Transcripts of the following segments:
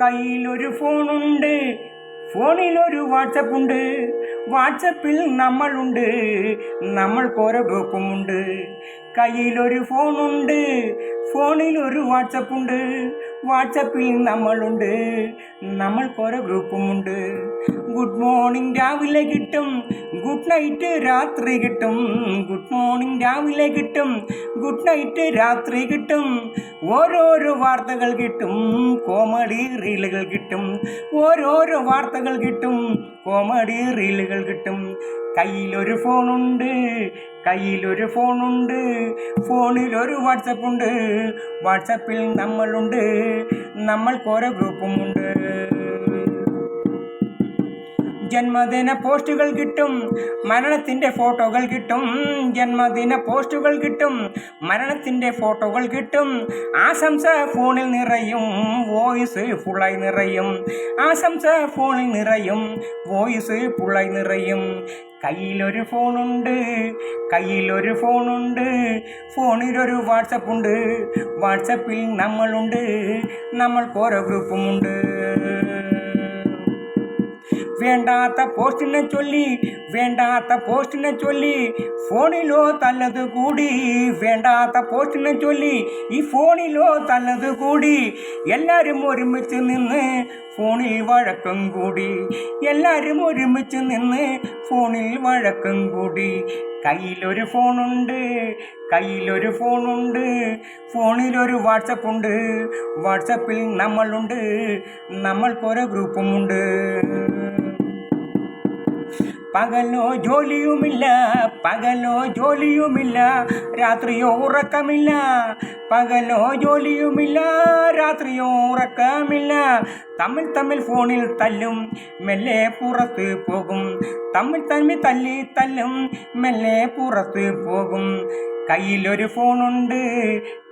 കയ്യിലൊരു ഫോണുണ്ട്. ഫോണിലൊരു വാട്സപ്പ് ഉണ്ട് വാട്സപ്പിൽ നമ്മളുണ്ട്. നമ്മൾക്കൊരു ഗ്രൂപ്പുമുണ്ട്. കയ്യിലൊരു ഫോണുണ്ട്. ഫോണിലൊരു വാട്സപ്പ് ഉണ്ട് വാട്സപ്പിൽ നമ്മളുണ്ട്. നമ്മൾക്കൊരു ഗ്രൂപ്പുമുണ്ട്. ഗുഡ് മോർണിംഗ് രാവിലെ കിട്ടും. ഗുഡ് നൈറ്റ് രാത്രി കിട്ടും. ഗുഡ് മോർണിംഗ് രാവിലെ കിട്ടും. ഗുഡ് നൈറ്റ് രാത്രി കിട്ടും. ഓരോരോ വാർത്തകൾ കിട്ടും. കോമഡി റീലുകൾ കിട്ടും. ഓരോരോ വാർത്തകൾ കിട്ടും. കോമഡി റീലുകൾ കിട്ടും. കയ്യിലൊരു ഫോണുണ്ട്. കയ്യിലൊരു ഫോണുണ്ട്. ഫോണിലൊരു വാട്സപ്പ് ഉണ്ട്. വാട്സപ്പിൽ നമ്മളുണ്ട്. നമ്മൾക്കോരോ ഗ്രൂപ്പുമുണ്ട് ജന്മദിന പോസ്റ്റുകൾ കിട്ടും. മരണത്തിന്റെ ഫോട്ടോകൾ കിട്ടും. ജന്മദിന പോസ്റ്റുകൾ കിട്ടും. മരണത്തിന്റെ ഫോട്ടോകൾ കിട്ടും. ആശംസ ഫോണിൽ നിറയും. വോയിസ് ഫുള്ളായി നിറയും. ആശംസ ഫോണിൽ നിറയും. വോയിസ് ഫുള്ളായി നിറയും. കയ്യിലൊരു ഫോണുണ്ട്. കയ്യിലൊരു ഫോണുണ്ട്. ഫോണിലൊരു വാട്സപ്പ് ഉണ്ട് വാട്സപ്പിൽ നമ്മളുണ്ട്. നമ്മൾക്കോരോ ഗ്രൂപ്പുമുണ്ട്. വേണ്ടാത്ത പോസ്റ്റിനെ ചൊല്ലി വേണ്ടാത്ത പോസ്റ്റിനെ ചൊല്ലി ഫോണിലോ തല്ലത് കൂടി. വേണ്ടാത്ത പോസ്റ്റിനെ ചൊല്ലി ഈ ഫോണിലോ തല്ലത് കൂടി. എല്ലാവരും ഒരുമിച്ച് നിന്ന് ഫോണിൽ വഴക്കം കൂടി. എല്ലാവരും ഒരുമിച്ച് നിന്ന് ഫോണിൽ വഴക്കം കൂടി. കയ്യിലൊരു ഫോണുണ്ട് കയ്യിലൊരു ഫോണുണ്ട്. ഫോണിലൊരു വാട്സപ്പ് ഉണ്ട് വാട്സപ്പിൽ നമ്മളുണ്ട് നമ്മൾക്കൊരു ഗ്രൂപ്പുമുണ്ട് പകലോ ജോലിയുമില്ല പകലോ ജോലിയുമില്ല രാത്രിയോ ഉറക്കമില്ല. പകലോ ജോലിയുമില്ല രാത്രിയോ ഉറക്കമില്ല. തമ്മിൽ തമ്മിൽ ഫോണിൽ തല്ലും മെല്ലെ പുറത്ത് പോകും. തമ്മിൽ തമ്മിൽ തല്ലി തല്ലും മെല്ലെ പുറത്ത് പോകും. കയ്യിലൊരു ഫോണുണ്ട്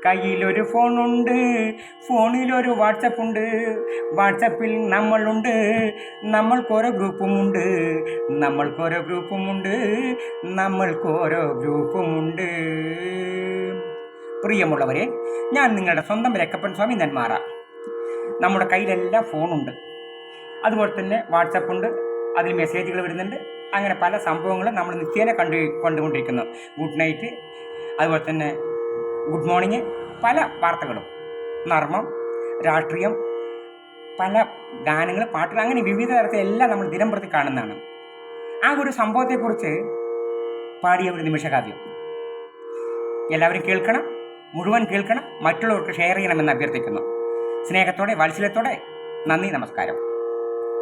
കയ്യിലൊരു ഫോണുണ്ട് ഫോണിലൊരു വാട്സപ്പ് ഉണ്ട് വാട്സപ്പിൽ നമ്മളുണ്ട് നമ്മൾക്കോരോ ഗ്രൂപ്പുമുണ്ട്. നമ്മൾക്കോരോ ഗ്രൂപ്പുമുണ്ട് നമ്മൾക്കോരോ ഗ്രൂപ്പുമുണ്ട്. പ്രിയമുള്ളവരെ ഞാൻ നിങ്ങളുടെ സ്വന്തം രക്കപ്പൻ സ്വാമി നെന്മാറ. നമ്മുടെ കയ്യിലെല്ലാം ഫോണുണ്ട്. അതുപോലെ തന്നെ വാട്സപ്പ് ഉണ്ട് അതിൽ മെസ്സേജുകൾ വരുന്നുണ്ട്. അങ്ങനെ പല സംഭവങ്ങളും നമ്മൾ നിത്യേന കണ്ടു കണ്ടുകൊണ്ടിരിക്കുന്നു. Good night. അതുപോലെ തന്നെ ഗുഡ് മോർണിംഗ്. പല വാർത്തകളും നർമ്മം രാഷ്ട്രീയം പല ഗാനങ്ങൾ പാട്ടുകൾ അങ്ങനെ വിവിധ തരത്തിൽ എല്ലാം നമ്മൾ ദിനം പ്രതി കാണുന്നതാണ്. ആ ഒരു സംഭവത്തെക്കുറിച്ച് പാടിയ ഒരു നിമിഷകാവ്യം. എല്ലാവരും കേൾക്കണം മുഴുവൻ കേൾക്കണം മറ്റുള്ളവർക്ക് ഷെയർ ചെയ്യണമെന്ന് അഭ്യർത്ഥിക്കുന്നു. സ്നേഹത്തോടെ വാത്സല്യത്തോടെ നന്ദി നമസ്കാരം.